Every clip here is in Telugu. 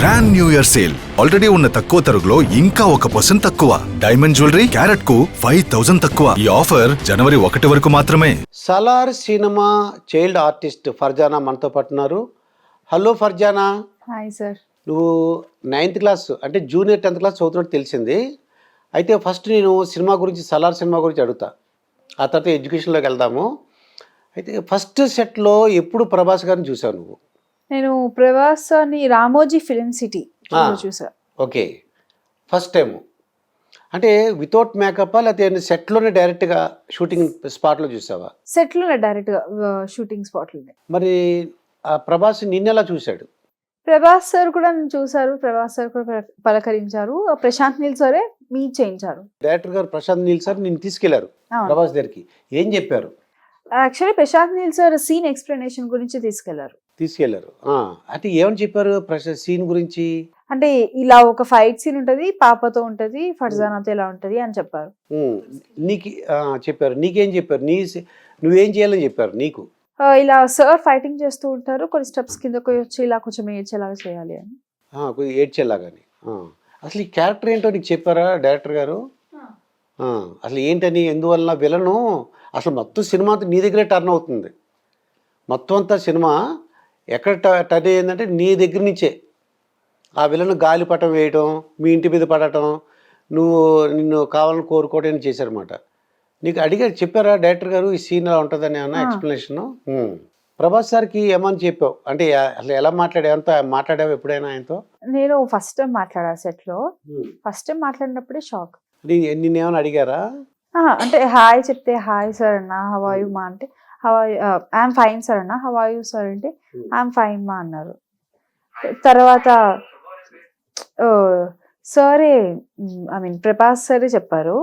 Grand new year sale already ఉన్న తక్కువ తరుగులో ఇంకా ఒక పర్సెంట్ తక్కువ. డైమండ్ జ్యువెలరీ క్యారెట్కు ఫైవ్ థౌసండ్ తక్కువ. ఈ ఆఫర్ జనవరి ఒకటి వరకు మాత్రమే. Salaar cinema child artist Farzana మనతో పాటు ఉన్నారు. హలో ఫర్జానా. హాయ్ సార్ నువ్వు నైన్త్ క్లాస్ అంటే జూనియర్ టెన్త్ క్లాస్ చదువుతున్నట్టు తెలిసింది. అయితే ఫస్ట్ నేను సినిమా గురించి సలార్ సినిమా గురించి అడుగుతా. ఆ తర్వాత ఎడ్యుకేషన్లోకి వెళ్దాము. అయితే ఫస్ట్ సెట్లో ఎప్పుడు ప్రభాస్ గారిని చూసావు నువ్వు? నేను ప్రభాస్ అని రామోజీ ఫిలిం సిటీ. చూసా. ఓకే. ఫస్ట్ టైం అంటే వితౌట్ మేకప్ లేకపోతే సెట్లోనే డైరెక్ట్గా షూటింగ్ స్పాట్లో చూసావా? సెట్లో డైరెక్ట్గా షూటింగ్ స్పాట్లో మరి ఆ ప్రభాస్ నిన్నెలా చూశాడు? ప్రభాస్ సార్ కూడా చూసారు ప్రభాస్ సార్ కూడా పల- పలకరించారు. ఆ ప్రశాంత్ నీల్ సరే మీట్ చేయించారు. డైరెక్టర్ గారు ప్రశాంత్ నీల్ సార్ నిన్ను తీసుకెళ్ళారు ప్రభాస్ దగ్గరికి. ఏం చెప్పారు? Actually Prashanth Neel sir scene explanation గురించి తీసుకెళ్ళారు. తీసుకెళ్ళారు. ఆ, అంటే ఏమని చెప్పారు ప్రశాంత్ సీన్ గురించి? అంటే ఇలా ఒక ఫైట్ సీన్ ఉంటది పాపతో ఉంటది ఫర్జానాతో ఇలా ఉంటది అని చెప్పారు. నీకు ఆ, చెప్పారు. నీకేం చెప్పారు? నీ నువ్వేం చేయాలని చెప్పారు నీకు? ఇలా సార్ ఫైటింగ్ చేస్తూ ఉంటారు కొన్ని స్టెప్స్ కిందకి వచ్చి ఇలా కొంచెం ఏడ్చేలాగా చేయాలి అని. ఏడ్చేలాగాని. ఆ. అసలు ఈ క్యారెక్టర్ ఏంటో నీకు చెప్పారా డైరెక్టర్ గారు? ఆ, అసలు ఏంటని ఎందువల్ల విలను? అసలు మొత్తం సినిమా అంతా నీ దగ్గరే టర్న్ అవుతుంది. మొత్తం అంతా సినిమా ఎక్కడ ట- టర్న్ అయ్యిందంటే నీ దగ్గర నుంచే. ఆ విలను గాలిపటం వేయటం మీ ఇంటి మీద పడటం నువ్వు నిన్ను కావాలని కోరుకోవడం చేశారన్నమాట. నీకు అడిగారు చెప్పారా డైరెక్టర్ గారు ఈ సీన్ ఎలా ఉంటుందని అన్న. ఎక్స్ప్లెనేషన్? ప్రభాస్ సార్కి ఏమని చెప్పావు? అంటే అసలు ఎలా మాట్లాడావు? ఎంత మాట్లాడావు ఎప్పుడైనా ఆయనతో? నేను ఫస్ట్ టైం మాట్లాడా సెట్లో ఫస్ట్ టైం మాట్లాడినప్పుడే షాక్. నీ- నిన్నేమైనా అడిగారా? అంటే హాయ్ చెప్తే హాయ్ సార్ అన్న హవాయు మా అంటే how are you I'm fine sir అన్న. హవాయు సార్ అంటే ఐఎమ్ ఫైన్ మా అన్నారు. తర్వాత సరే ఐ మీన్ ప్రభాస్ సరే చెప్పారు.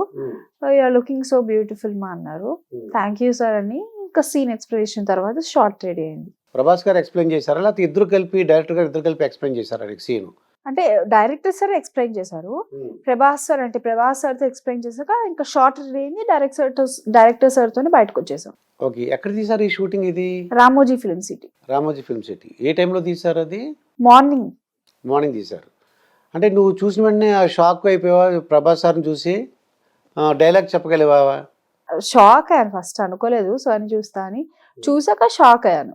యూఆర్ లుకింగ్ సో బ్యూటిఫుల్ మా అన్నారు. థ్యాంక్ యూ సార్ అని ఇంకా సీన్ ఎక్స్ప్రెషన్ తర్వాత షార్ట్ రెడీ అయింది. ప్రభాస్ గారు ఎక్స్ప్లెయిన్ చేశారా? లేకపోతే ఇద్దరు కలిపి డైరెక్టర్ గారు ఇద్దరు కలిపి ఎక్స్ప్లెయిన్ చేశారా సీన్ అంటే డైరెక్టర్ సార్ ఎక్స్ప్లెయిన్ చేశారు. ప్రభాస్ సార్ అంటే ప్రభాస్ సార్తో ఎక్స్ప్లెయిన్ చేశాక ఇంకా షార్ట్ రెడీ అయింది డైరెక్టర్ డైరెక్టర్ సార్తోనే బయటకు వచ్చేసాం. ఓకే ఎక్కడ తీశారు ఈ షూటింగ్ ఇది? Ramoji film city. Ramoji film city. ఏ టైంలో తీశారు అది? మార్నింగ్. మార్నింగ్ తీశారు. అంటే నువ్వు చూసిన వెంటనే ఆ షాక్ అయిపోయావా? ప్రభాస్ సార్ని చూసి డైలాగ్ చెప్పగలిగావా? షాక్ అయ్యాను ఫస్ట్ అనుకోలేదు సో అని చూస్తా అని. చూసాక షాక్ అయ్యాను.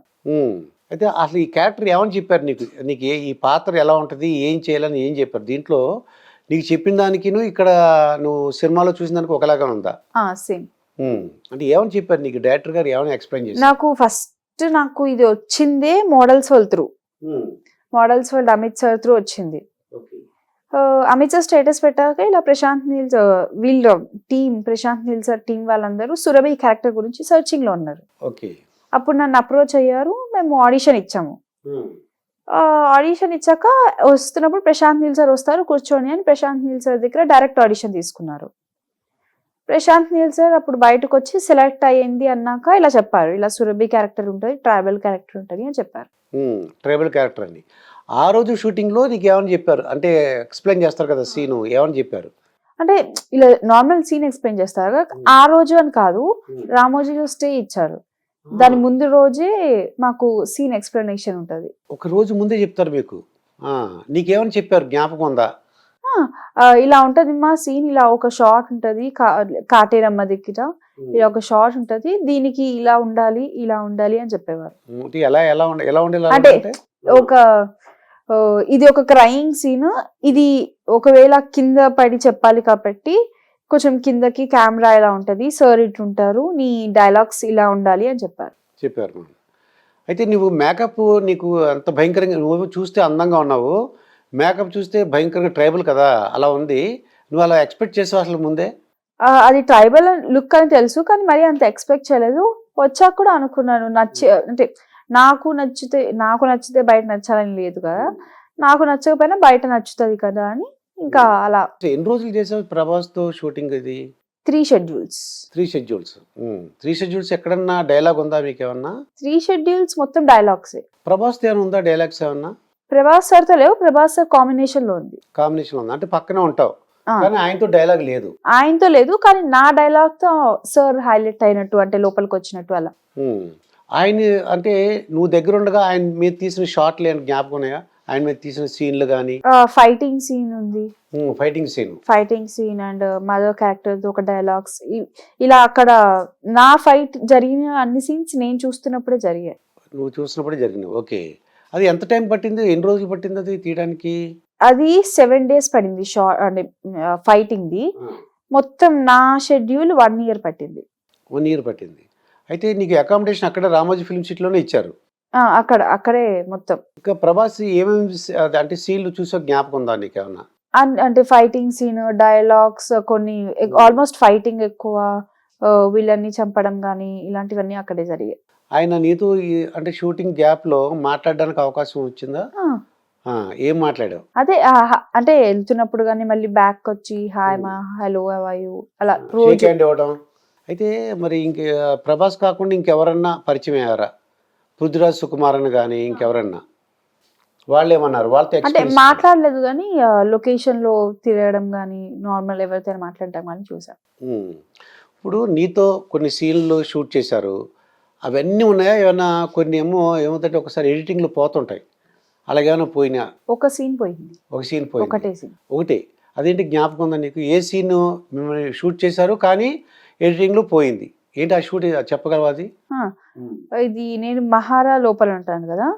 అయితే అసలు ఈ క్యారెక్టర్ ఏమని చెప్పారు నీకు? నీకు ఏ ఈ పాత్ర ఎలా ఉంటుంది? ఏం చేయాలని ఏం చెప్పారు? దీంట్లో నీకు చెప్పిన దానికి ఇక్కడ నువ్వు సినిమాలో చూసిన దానికి ఒకలాగా ఉందా? సేమ్. అంటే ఏమని చెప్పారు నీకు? డైరెక్టర్ గారు ఏమైనా ఎక్స్ప్లెయిన్ చేశారు? నాకు ఫస్ట్ నాకు ఇది వచ్చిందే models world through. Models world Amit sir through వచ్చింది. అమిత్ సార్ స్టేటస్ పెట్టాక ఇలా ప్రశాంత్ నీల్ వీళ్ళ team Prashanth Neel sir team వాళ్ళందరూ సురభి క్యారెక్టర్ గురించి సర్చింగ్లో ఉన్నారు. ఓకే. అప్పుడు నన్ను అప్రోచ్ అయ్యారు. మేము ఆడిషన్ ఇచ్చాము. ఆడిషన్ ఇచ్చాక వస్తున్నప్పుడు ప్రశాంత్ నీల్ సార్ వస్తారు కూర్చొని అని ప్రశాంత్ నీల్ సార్ దగ్గర డైరెక్ట్ ఆడిషన్ తీసుకున్నారు. ప్రశాంత్ నీల్ సార్ అప్పుడు బయటకు వచ్చి సెలెక్ట్ అయ్యింది అన్నాక ఇలా చెప్పారు. ఇలా సురభి క్యారెక్టర్ ఉంటుంది ట్రైబల్ క్యారెక్టర్ ఉంటుంది అని చెప్పారు. ట్రైబల్ క్యారెక్టర్ అని ఆ రోజు షూటింగ్లో నీకు ఏమని చెప్పారు? అంటే ఎక్స్ప్లెయిన్ చేస్తారు కదా సీను ఏమని చెప్పారు? అంటే ఇలా నార్మల్ సీన్ ఎక్స్ప్లెయిన్ చేస్తారు ఆ రోజు అని కాదు రామోజీలో స్టే ఇచ్చారు. దాని ముందు రోజే మాకు సీన్ ఎక్స్ప్లెనేషన్ ఉంటుంది. ఒక రోజు ముందే చెప్తారు మీకు. నీకేమని చెప్పారు జ్ఞాపకం ఉందా? ఇలా ఉంటది మా సీన్ ఇలా ఒక షార్ట్ ఉంటది కాటేరమ్మ దగ్గర. ఇలా ఒక షార్ట్ ఉంటది దీనికి ఇలా ఉండాలి ఇలా ఉండాలి అని చెప్పేవారు. ఎలా ఎలా ఎలా ఉండేలా అంటే ఒక ఇది ఒక క్రయింగ్ సీన్ ఇది ఒకవేళ కింద పడి చెప్పాలి కాబట్టి కొంచెం కిందకి కెమెరా ఇలా ఉంటది సార్ ఇటు ఉంటారు నీ డైలాగ్స్ ఇలా ఉండాలి అని చెప్పారు. చెప్పారు అయితే నువ్వు మేకప్ నీకు అంత భయంకరంగా నువ్వు చూస్తే అందంగా ఉన్నావు. మేకప్ చూస్తే భయంకరంగా ట్రైబల్ కదా అలా ఉంది. నువ్వు అలా ఎక్స్పెక్ట్ చేసావు అసలు ముందే? అది ట్రైబల్ లుక్ అని తెలుసు కానీ మరి అంత ఎక్స్పెక్ట్ చేయలేదు. వచ్చాక కూడా అనుకున్నాను నచ్చి అంటే నాకు నచ్చితే నాకు నచ్చితే బయట నచ్చాలని లేదు కదా. నాకు నచ్చకపోయినా బయట నచ్చుతుంది కదా అని ఇంకా అలా. ఎన్ని రోజులు చేసావు ప్రభాస్తో షూటింగ్ ఇది? Three schedules. Three schedules. Three schedules ఎక్కడన్నా డైలాగ్ ఉందా మీకు ఏమన్నా త్రీ షెడ్యూల్స్ మొత్తం డైలాగ్స్. ప్రభాస్తో ఏమైనా ఉందా డైలాగ్స్ ఏమన్నా? ప్రభాస్ సార్తో లేవు. ప్రభాస్ సార్ కాంబినేషన్లో ఉంది. కాంబినేషన్ ఉందా? అంటే పక్కనే ఉంటావు. కానీ ఆయనతో డైలాగ్ లేదు. ఆయనతో లేదు. కానీ నా డైలాగ్తో సార్ హైలైట్ అయినట్టు అంటే లోపలికి వచ్చినట్టు అలా. ఆయన అంటే నువ్వు దగ్గర ఉండగా ఆయన మీరు తీసిన షార్ట్లు జ్ఞాపకం ఉన్నాయా? ఆయన మీద తీసిన సీన్లు కానీ ఫైటింగ్ సీన్ ఉంది. Fighting scene fighting scene and mother character ఒక డైలాగ్స్ ఇలా అక్కడ నా ఫైట్ జరిగిన అన్ని సీన్స్ నేను చూస్తున్నప్పుడే జరిగాయి. నువ్వు చూసినప్పుడే జరిగింది ఓకే. అది ఎంత టైం పట్టింది? ఎన్ని రోజులు పట్టింది అది తీయడానికి? అది సెవెన్ డేస్ పడింది షార్ట్ అంటే ఫైటింగ్ ది. మొత్తం నా షెడ్యూల్ వన్ ఇయర్ పట్టింది. వన్ ఇయర్ పట్టింది. అయితే నీకు అకామిడేషన్ అక్కడ రామోజీ ఫిల్మ్ సిటీలోనే ఇచ్చారు. అక్కడ అక్కడే మొత్తం. ఇంకా ప్రభాస్ ఏమేమి అంటే సీన్లు చూసే జ్ఞాపకం ఉందా నీకు ఏమన్నా అన్- అంటే ఫైటింగ్ సీన్ డైలాగ్స్ కొన్ని ఆల్మోస్ట్ ఫైటింగ్ ఎక్కువ వీళ్ళని చంపడం కానీ ఇలాంటివన్నీ అక్కడే జరిగాయి. ఆయన నీతో అంటే షూటింగ్ గ్యాప్లో మాట్లాడడానికి అవకాశం వచ్చిందా? ఏం మాట్లాడావు? అదే అంటే వెళ్తున్నప్పుడు కానీ మళ్ళీ బ్యాక్ వచ్చి హాయ్ మా హలో అవాయు అలా రోజు ఇవ్వడం. అయితే మరి ఇంక ప్రభాస్ కాకుండా ఇంకెవరన్నా పరిచయం అయ్యారా? పృథ్వీరాజ్ సుకుమార్ అని కానీ ఇంకెవరన్నా? వాళ్ళు ఏమన్నారు వాళ్ళతో అంటే మాట్లాడలేదు కానీ లొకేషన్లో తిరగడం కానీ నార్మల్ ఎవరితో మాట్లాడటం కానీ చూసాం. ఇప్పుడు నీతో కొన్ని సీన్లు షూట్ చేశారు. అవన్నీ ఉన్నాయా? ఏమన్నా కొన్ని ఏమో ఏమవుతుంటే ఒకసారి ఎడిటింగ్లో పోతుంటాయి. అలాగేమైనా పోయినా? ఒక సీన్ పోయింది. ఒక సీన్ పోయింది. ఒకటే సీన్. ఒకటే. అదేంటి జ్ఞాపకం ఉందా నీకు? ఏ సీన్ మిమ్మల్ని షూట్ చేశారు కానీ ఎడిటింగ్లో పోయింది? ఏంటి ఆ షూట్? చెప్పగలవా అది? ఇది నేను మహారా లోపల ఉంటాను కదా?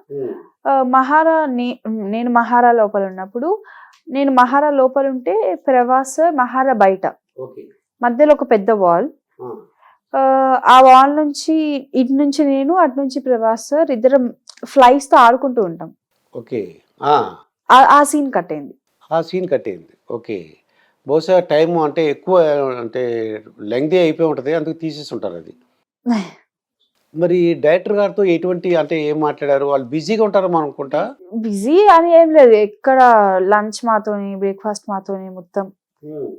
మహారా నేను మహారా లోపల ఉన్నప్పుడు నేను మహారా లోపల ఉంటే ప్రవాస్ మహారా బయట. ఓకే. మధ్యలో ఒక పెద్ద వాల్. ఆ. వాల్ నుంచి ఇటు నుంచి నేను అటు నుంచి ప్రభాస్ సార్ ఇద్దరం ఫ్లైస్తో ఆడుకుంటూ ఉంటాం. ఓకే. ఆ- సీన్ కట్ అయింది ఆ సీన్ కట్టేయండి ఓకే. బహుశా టైం అంటే ఎక్కువ అంటే లెంగ్తీ అయిపోయి ఉంటుంది అందుకు తీసేసి ఉంటారు అది. మరి డైరెక్టర్ గారితో ఎటువంటి అంటే ఏం మాట్లాడారు? వాళ్ళు బిజీగా ఉంటారేమో అనుకుంటా? బిజీ అని ఏం లేదు. ఎక్కడ లంచ్ మాతోని బ్రేక్ఫాస్ట్ మాతోని మొత్తం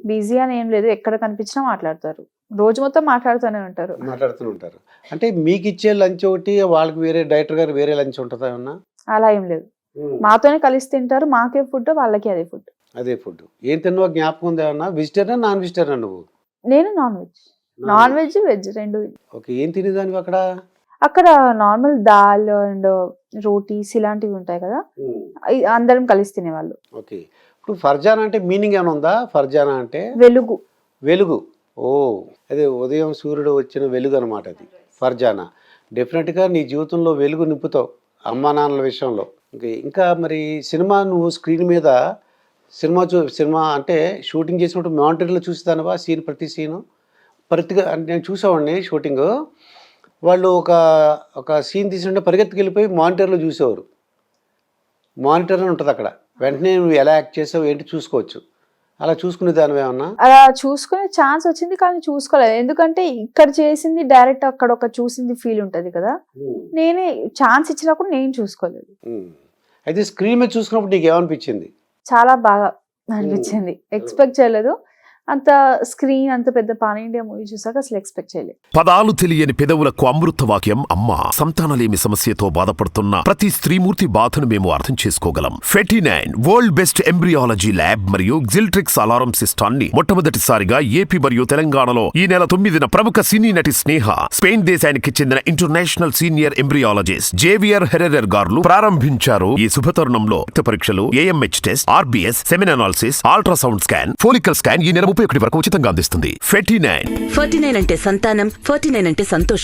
బిజీ అని ఏం లేదు. ఎక్కడ కనిపించినా మాట్లాడతారు. రోజు మొత్తం మాట్లాడుతూనే ఉంటారు. మాట్లాడుతూ ఉంటారు. అంటే మీకు ఇచ్చే లంచ్ ఒకటి వాళ్ళకి వేరే డైరెక్టర్ గారు వేరే లంచ్ ఉంటుందా ఏమన్నా? అలా ఏం లేదు. మాతోనే కలిసి తింటారు. మాకే ఫుడ్ వాళ్ళకి అదే ఫుడ్. అదే ఫుడ్. ఏం తిన్నావో జ్ఞాపకం ఉందా ఏమన్నా? వెజిటేరియన్ నాన్ వెజిటేరియన్ నువ్వు? నేను non veg non veg veg రెండు. ఓకే ఏం తినేదానివి అక్కడ? అక్కడ నార్మల్ దాల్ అండ్ రోటీస్ ఇలాంటివి ఉంటాయి కదా. అందరం కలిసి తినేవాళ్ళు. ఓకే. ఇప్పుడు ఫర్జానా అంటే మీనింగ్ ఏమైనా ఉందా? ఫర్జానా అంటే? వెలుగు. వెలుగు. ఓ అదే ఉదయం సూర్యుడు వచ్చిన వెలుగు అనమాట అది. ఫర్జానా. డెఫినెట్గా నీ జీవితంలో వెలుగు నింపుతావు అమ్మా నాన్నల విషయంలో. ఇంకా ఇంకా మరి సినిమా నువ్వు స్క్రీన్ మీద సినిమా చూ సినిమా అంటే షూటింగ్ చేసినప్పుడు మానిటర్లో చూస్తానవా సీన్ ప్రతి సీను? ప్రతిగా నేను చూసేవాడిని షూటింగ్. వాళ్ళు ఒక ఒక సీన్ తీసుకుంటే పరిగెత్తుకు వెళ్ళిపోయి మానిటర్లో చూసేవారు. మానిటర్ అని ఉంటుంది అక్కడ. వెంటనే నువ్వు ఎలా యాక్ట్ చేసావు ఏంటి చూసుకోవచ్చు. అలా చూసుకునే దానివి ఏమన్నా? అలా చూసుకునే ఛాన్స్ వచ్చింది కానీ చూసుకోలేదు. ఎందుకంటే ఇక్కడ చేసింది డైరెక్ట్ అక్కడ ఒక చూసింది ఫీల్ ఉంటది కదా. నేనే ఛాన్స్ ఇచ్చినప్పుడు నేను చూసుకోలేదు. అయితే స్క్రీన్ మీద చూసుకున్నప్పుడు నీకు ఏమనిపించింది చాలా బాగా అనిపించింది. ఎక్స్పెక్ట్ చేయలేదు. అంత స్క్రీన్ అంత పెద్ద పాన్ ఇండియా మూవీ చూసాక అసలు ఎక్స్పెక్ట్ చేయలేదు. పదాలు తెలియని పెదవులకు అమృత వాక్యం అమ్మ. సంతానలేమి సమస్యతో బాధపడుతున్న ప్రతి స్త్రీమూర్తి బాధను మేము అర్థం చేసుకోగలం. Fifty nine world best embryology lab మరియు జిల్ట్రిక్స్ అలారం సిస్టాన్ని మొట్టమొదటిసారిగా ఏపీ మరియు తెలంగాణలో ఈ నెల తొమ్మిదిన ప్రముఖ సినీ నటి స్నేహ స్పెయిన్ దేశానికి చెందిన international senior embryologist Javier Herrera గార్లు ప్రారంభించారు. ఈ శుభతరుణంలో రక్త పరీక్షలు AMH test RBS semen analysis ultrasound scan follicle scan ఈ నెల ముప్పై ఒకటి వరకు ఉచితంగా అందిస్తుంది. ఫెటీ నైన్ ఫార్టీ నైన్ అంటే సంతానం ఫార్టీ నైన్ అంటే సంతోషం.